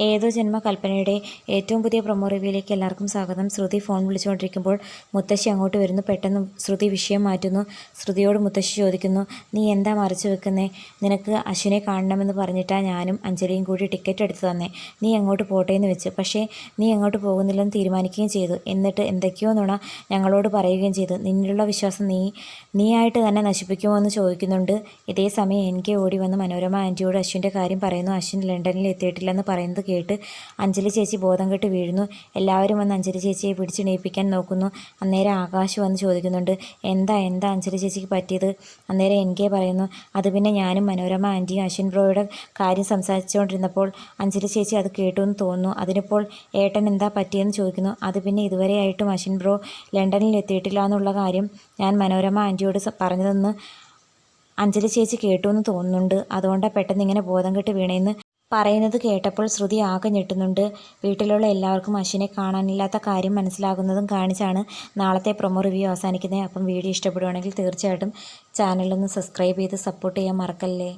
ഏതോ ജന്മ കൽപ്പനയുടെ ഏറ്റവും പുതിയ പ്രൊമോ റിവ്യൂയിലേക്ക് എല്ലാവർക്കും സ്വാഗതം. ശ്രുതി ഫോൺ വിളിച്ചുകൊണ്ടിരിക്കുമ്പോൾ മുത്തശ്ശി അങ്ങോട്ട് വരുന്നു. പെട്ടെന്ന് ശ്രുതി വിഷയം മാറ്റുന്നു. ശ്രുതിയോട് മുത്തശ്ശി ചോദിക്കുന്നു നീ എന്താ മറച്ചു വെക്കുന്നേ? നിനക്ക് അശ്വിനെ കാണണമെന്ന് പറഞ്ഞിട്ടാ ഞാനും അഞ്ജലിയും കൂടി ടിക്കറ്റ് എടുത്തു തന്നേ. നീ അങ്ങോട്ട് പോട്ടെ എന്ന് വെച്ച്. പക്ഷേ നീ അങ്ങോട്ട് പോകുന്നില്ലെന്ന് തീരുമാനിക്കുകയും ചെയ്തു. എന്നിട്ട് എന്തൊക്കെയോ നുണ ഞങ്ങളോട് പറയുകയും ചെയ്തു. നിന്നിലുള്ള വിശ്വാസം നീ നീയായിട്ട് തന്നെ നശിപ്പിക്കുമോ എന്ന് ചോദിക്കുന്നുണ്ട്. ഇതേ സമയം എനിക്ക് ഓടി വന്ന് മനോരമ ആന്റിയോട് അശ്വിന്റെ കാര്യം പറയുന്നു. അശ്വിൻ ലണ്ടനിൽ എത്തിയിട്ടില്ലെന്ന് പറയുന്നത് കേട്ട് അഞ്ജലി ചേച്ചി ബോധം കെട്ട് വീഴുന്നു. എല്ലാവരും വന്ന് അഞ്ജലി ചേച്ചിയെ പിടിച്ചെണീപ്പിക്കാൻ നോക്കുന്നു. അന്നേരം ആകാശ് വന്ന് ചോദിക്കുന്നുണ്ട് എന്താ എന്താ അഞ്ജലി ചേച്ചിക്ക് പറ്റിയത്? അന്നേരം എൻ പറയുന്നു അത് പിന്നെ ഞാനും മനോരമ ആന്റിയും അശ്വിൻ ബ്രോയുടെ കാര്യം സംസാരിച്ചുകൊണ്ടിരുന്നപ്പോൾ അഞ്ജലി ചേച്ചി അത് കേട്ടു എന്ന് തോന്നുന്നു. അതിനിപ്പോൾ ഏട്ടൻ എന്താ പറ്റിയെന്ന് ചോദിക്കുന്നു. അത് പിന്നെ ഇതുവരെയായിട്ടും അശ്വിൻ ബ്രോ ലണ്ടനിൽ എത്തിയിട്ടില്ല എന്നുള്ള കാര്യം ഞാൻ മനോരമ ആന്റിയോട് പറഞ്ഞതെന്ന് അഞ്ജലി ചേച്ചി കേട്ടു എന്ന് തോന്നുന്നുണ്ട്. അതുകൊണ്ടാണ് പെട്ടെന്ന് ഇങ്ങനെ ബോധം കെട്ട് വീണേന്ന് പറയുന്നത് കേട്ടപ്പോൾ ശ്രുതി ആകെ ഞെട്ടുന്നുണ്ട്. വീട്ടിലുള്ള എല്ലാവർക്കും അശ്വിനെ കാണാനില്ലാത്ത കാര്യം മനസ്സിലാകുന്നതും കാണിച്ചാണ് നാളത്തെ പ്രൊമോ റിവ്യൂ അവസാനിക്കുന്നത്. അപ്പം വീഡിയോ ഇഷ്ടപ്പെടുവാണെങ്കിൽ തീർച്ചയായിട്ടും ചാനലൊന്ന് സബ്സ്ക്രൈബ് ചെയ്ത് സപ്പോർട്ട് ചെയ്യാൻ മറക്കല്ലേ?